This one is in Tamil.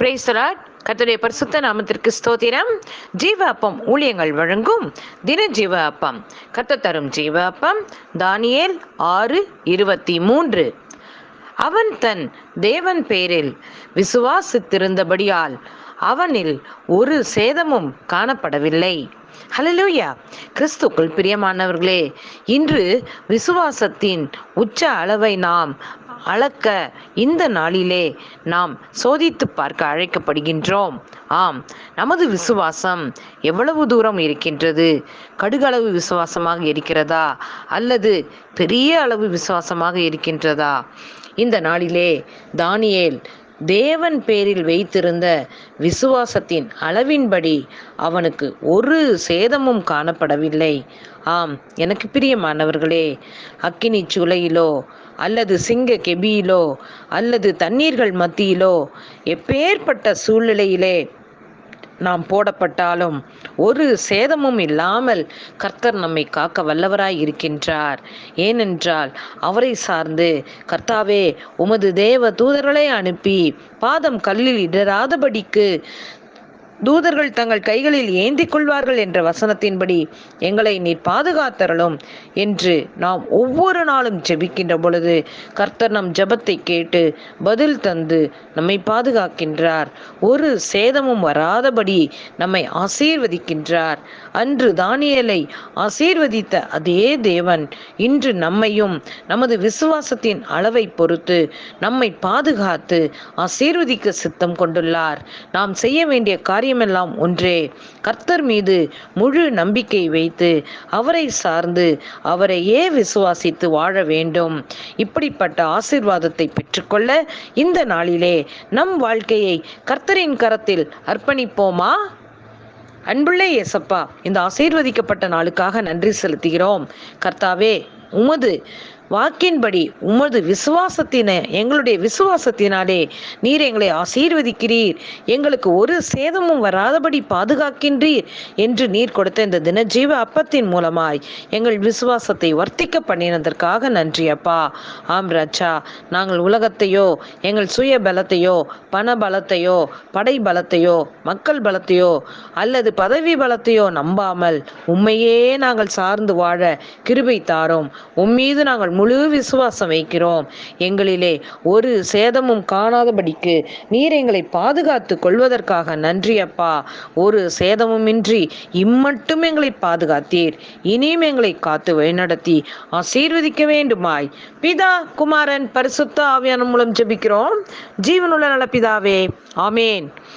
பிரேசலாட் கத்துடைய பரிசுத்த நாமத்திற்கு ஸ்தோத்திரம். ஜீவ அப்பம் ஊழியங்கள் வழங்கும் தின ஜீவ அப்பம் கத்த தரும் ஜீவ அப்பம் தானியேல் ஆறு இருபத்தி மூன்று. அவன் தன் தேவன் பேரில் விசுவாசித்திருந்தபடியால் அவனில் ஒரு சேதமும் காணப்படவில்லை. ஹலலூயா கிறிஸ்துக்குள் பிரியமானவர்களே இன்று விசுவாசத்தின் உச்ச அளவை நாம் அளக்க இந்த நாளிலே நாம் சோதித்து பார்க்க அழைக்கப்படுகின்றோம். ஆம் நமது விசுவாசம் எவ்வளவு தூரம் இருக்கின்றது? கடுகளவு விசுவாசமாக இருக்கிறதா? அல்லது பெரிய அளவு விசுவாசமாக இருக்கின்றதா? இந்த நாளிலே தானியேல் தேவன் பேரில் வைத்திருந்த விசுவாசத்தின் அளவின்படி அவனுக்கு ஒரு சேதமும் காணப்படவில்லை. ஆம் எனக்கு பிரியமானவர்களே அக்கினி சுளையிலோ அல்லது சிங்க கெபியிலோ அல்லது தண்ணீர்கள் மத்தியிலோ எப்பேற்பட்ட சூழ்நிலையிலே நாம் போடப்பட்டாலும் ஒரு சேதமும் இல்லாமல் கர்த்தர் நம்மை காக்க வல்லவராய் இருக்கின்றார். ஏனென்றால் அவரை சார்ந்து கர்த்தாவே உமது தேவ தூதர்களை அனுப்பி பாதம் கல்லில் இடராதபடிக்கு தூதர்கள் தங்கள் கைகளில் ஏந்திக் கொள்வார்கள் என்ற வசனத்தின்படி எங்களை நீர் பாதுகாத்தரலும் என்று நாம் ஒவ்வொரு நாளும் ஜெபிக்கின்ற பொழுது கர்த்தர் நம் ஜெபத்தை கேட்டு பதில் தந்து நம்மை பாதுகாக்கின்றார். ஒரு சேதமும் வராதபடி நம்மை ஆசீர்வதிக்கின்றார். அன்று தானியலை ஆசீர்வதித்த அதே தேவன் இன்று நம்மையும் நமது விசுவாசத்தின் அளவை பொறுத்து நம்மை பாதுகாத்து ஆசீர்வதிக்க சித்தம் கொண்டுள்ளார். நாம் செய்ய வேண்டிய காரியமெல்லாம் ஒன்றே. கர்த்தர் மீது முழு நம்பிக்கை வைத்து அவரை சார்ந்து அவரையே விசுவாசித்து வாழ வேண்டும். இப்படிப்பட்ட ஆசீர்வாதத்தை பெற்றுக்கொள்ள இந்த நாளிலே நம் வாழ்க்கையை கர்த்தரின் கரத்தில் அர்ப்பணிப்போமா? அன்புள்ளே இயேசப்பா இந்த ஆசீர்வதிக்கப்பட்ட நாளுக்காக நன்றி செலுத்துகிறோம். கர்த்தாவே உமது வாக்கின்படி உமது விசுவாசத்தின எங்களுடைய விசுவாசத்தினாலே நீர் எங்களை ஆசீர்வதிக்கிறீர். எங்களுக்கு ஒரு சேதமும் வராதபடி பாதுகாக்கின்றீர் என்று நீர் கொடுத்த இந்த தினஜீவ அப்பத்தின் மூலமாய் எங்கள் விசுவாசத்தை வர்த்திக்க பண்ணினதற்காக நன்றி அப்பா. ஆம் ராஜா நாங்கள் உலகத்தையோ எங்கள் சுய பலத்தையோ பண பலத்தையோ படை பலத்தையோ மக்கள் பலத்தையோ அல்லது பதவி பலத்தையோ நம்பாமல் உண்மையே நாங்கள் சார்ந்து வாழ கிருபை தாரோம். உம்மீது நாங்கள் முழு விசுவாசம் வைக்கிறோம். எங்களிலே ஒரு சேதமும் காணாதபடிக்கு நீர் எங்களை பாதுகாத்து கொள்வதற்காக நன்றி அப்பா. ஒரு சேதமுமின்றி இம்மட்டும் எங்களை பாதுகாத்தீர். இனியும் எங்களை காத்து வழிநடத்தி ஆசீர்வதிக்க வேண்டுமாய். பிதா குமாரன் பரிசுத்த ஆவியான மூலம் ஜெபிக்கிறோம். ஜீவனுள்ள நல பிதாவே ஆமேன்.